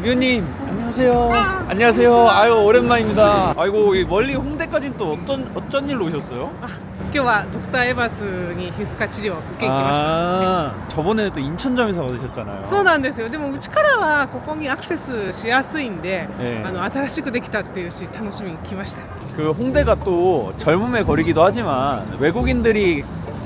뮤님 안녕하세요. 안녕하세요. 아유 오랜만입니다. 아이고 이 멀리 홍대까지는 또 어떤 어쩐 일로 오셨어요? 今日はドクターエバスに皮膚科治療を受けに来ました、 아 저번에 또 인천점에서 받으셨잖아요. そうなんですよでもうちからはここにアクセスしやすいんで、ええあの新しくできたっていうし楽しみに来ました 그 홍대가 또 젊음의 거리기도 하지만 외국인들이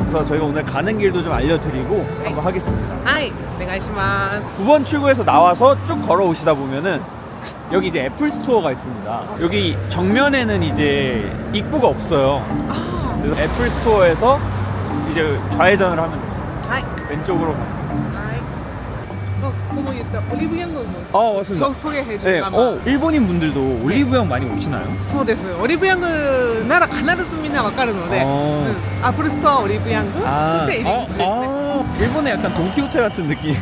그래서 저희가 오늘 가는 길도 좀 알려드리고 한번 하겠습니다. はいお願いします 9번 출구에서 나와서 쭉 걸어오시다 보면은 여기 이제 애플 스토어가 있습니다. 여기 정면에는 이제 입구가 없어요. あ 그래서 애플 스토어에서 이제 좌회전을 하면 돼요. はい 왼쪽으로 가면はい。 어, como言ったオリブヤングも 아 맞습니다. そ소개해 네, 줄 어 일본인 분들도 올리브영 많이 오시나요? そうです。オリブヤングなら必ずみんなわかるので、 어. うん、アップルストアオリブヤング、 아, そして入り口ですね。 아, 일본의 약간 돈키호테 같은 느낌.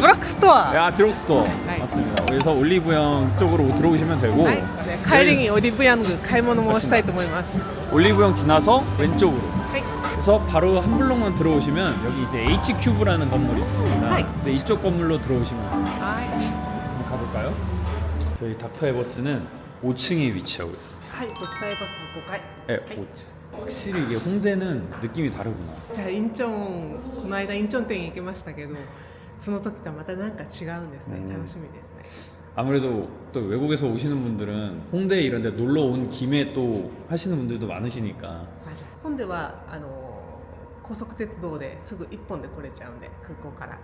ドラッグストア。 아, 드럭스토어. 네. 맞습니다. 그래서 올리브영 쪽으로 들어오시면 되고 はい。で帰りにオリブヤング買い物もしたいと思います。 올리브영 지나서 왼쪽으로 はい。 그래서 바로 한 블록만 들어오시면 여기 이제 H 큐브라는 건물이 있습니다. 네. 네, 이쪽 건물로 들어오시면 돼요. はい。 한번 가볼까요? 저희 닥터 에버스는 5층에 위치하고 있습니다. はい。ドクターエバス5階。 네, 5층. 확실히 이게 홍대는 느낌이 다르구나. じゃあインチョンこの間インチョン店行きましたけど、その時とはまたなんか違うんですね。うん楽しみですね。 아무래도 또 외국에서 오시는 분들은 홍대 이런 데 놀러 온 김에 또 하시는 분들도 많으시니까 あじゃあ今度はあの高速鉄道ですぐ一本で来れちゃうんで空港から。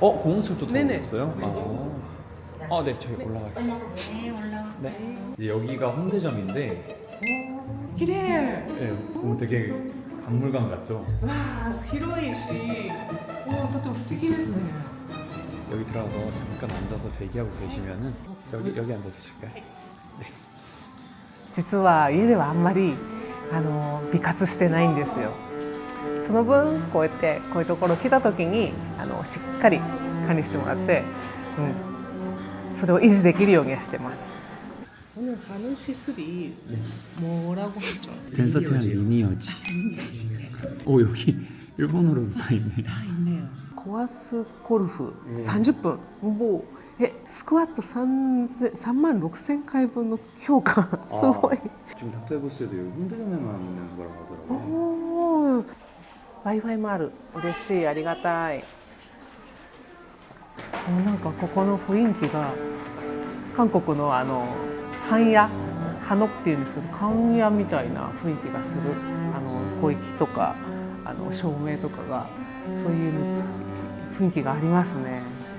어? 공항철도 네네. 타고 있어요? 아. 아, 네, 저희 올라가겠습니다. 네. 이제 여기가 홍대점인데, 綺麗。 네, 보면 되게 박물관 같죠? わあ広いし、もうとても素敵ですね。 여기 들어가서 잠깐 앉아서 대기하고 계시면은 여기 여기 앉아 계실까요? 実は家ではあんまり あの美活してないんですよ。その分こうやってこういうところ来た時にあのしっかり管理してもらって、うん、それを維持できるようにはしてます。 오늘 하는 시술이 뭐라고 하죠? 덴서티한 리니어지. 오 여기 일본어로도 다 있네. 있네요. 고아스 골프 30分もう えスクワット3万6千回分の評価すごい。 지금 닥터 에버스에도 여기 홍대점에만 있는 거라고 하더라고요. おー Wi-Fi もある嬉しいありがたいもうなんかここの雰囲気が韓国のあの半屋ハノっていうんですけど半屋みたいな雰囲気がするあの小域とかあの照明とかがそういう雰囲気がありますね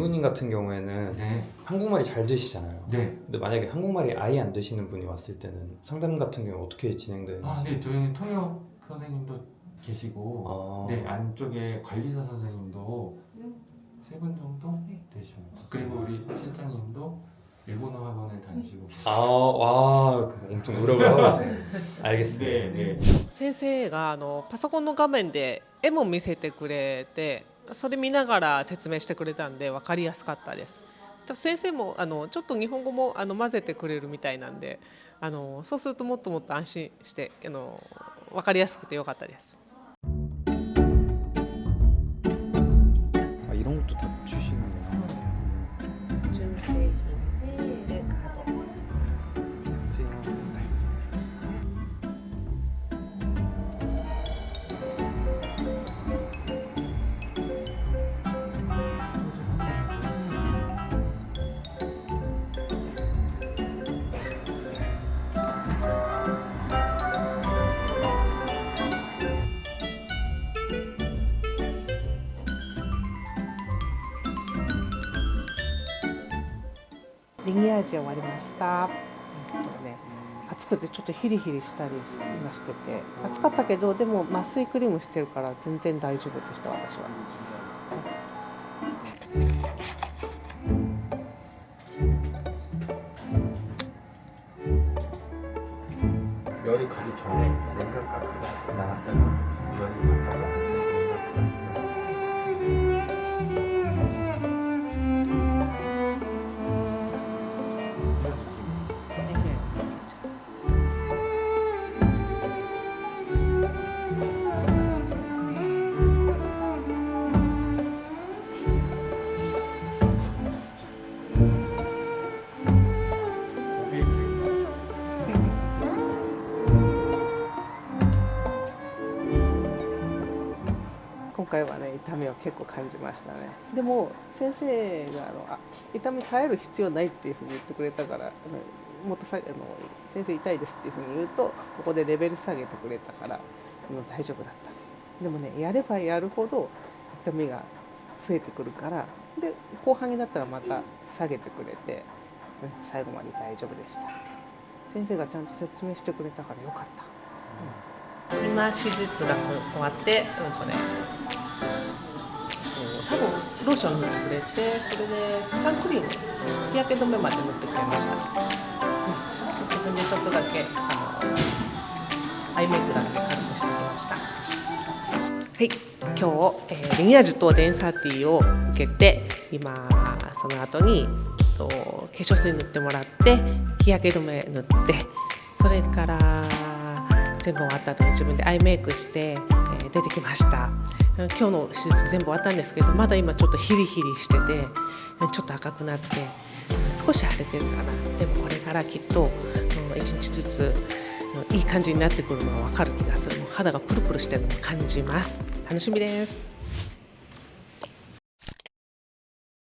왼손. 그 미호님 같은 경우에는 네, 한국말이 잘 되시잖아요. 네. 근데 만약에 한국말이 아예 안 되시는 분이 왔을 때는 상담 같은 경우 어떻게 진행되는지. 아, 네, 저희는 통역 선생님도 계시고, 아. 네 안쪽에 관리사 선생님도 세 분 정도 되십니다. 그리고 우리 실장님도 일본어 학원을 다니시고 계시고. 아, 와, 엄청 노력을 하고 계세요. 알겠습니다. 네, 네. 先生があのパソコンの画面で絵も見せてくれて それ見ながら説明してくれたんで分かりやすかったです。先生もあのちょっと日本語もあの混ぜてくれるみたいなんであのそうするともっともっと安心してあの分かりやすくてよかったです。リニアージ終わりました。ね、暑くてちょっとヒリヒリしたり今してて暑かったけどでも麻酔クリームしてるから全然大丈夫でした私は。 열이 가기 전에 냉각가스가 나왔다가 열이 갔다가 回はね痛みを結構感じましたね。でも先生があのあ痛み耐える必要ないっていうふうに言ってくれたからあのもっとあの先生痛いですっていうふうに言うとここでレベル下げてくれたからもう大丈夫だった。でもねやればやるほど痛みが増えてくるからで後半になったらまた下げてくれてうん最後まで大丈夫でした。先生がちゃんと説明してくれたからよかった、今手術が終わって、うんとね、多分ローション塗ってくれてそれでサンクリーム日焼け止めまで塗ってくれました、うん、自分でちょっとだけあのアイメイクだけ軽くしてきました。はい。今日、えーリニアージュとデンサーティーを受けて今その後にと化粧水塗ってもらって日焼け止め塗ってそれから全部終わった後に自分でアイメイクして、えー出てきました。今日の手術全部終わったんですけどまだ今ちょっとヒリヒリしててちょっと赤くなって少し腫れてるかな。でもこれからきっとうん1日ずついい感じになってくるのは分かる気がする。肌がプルプルしてるのを感じます。楽しみです。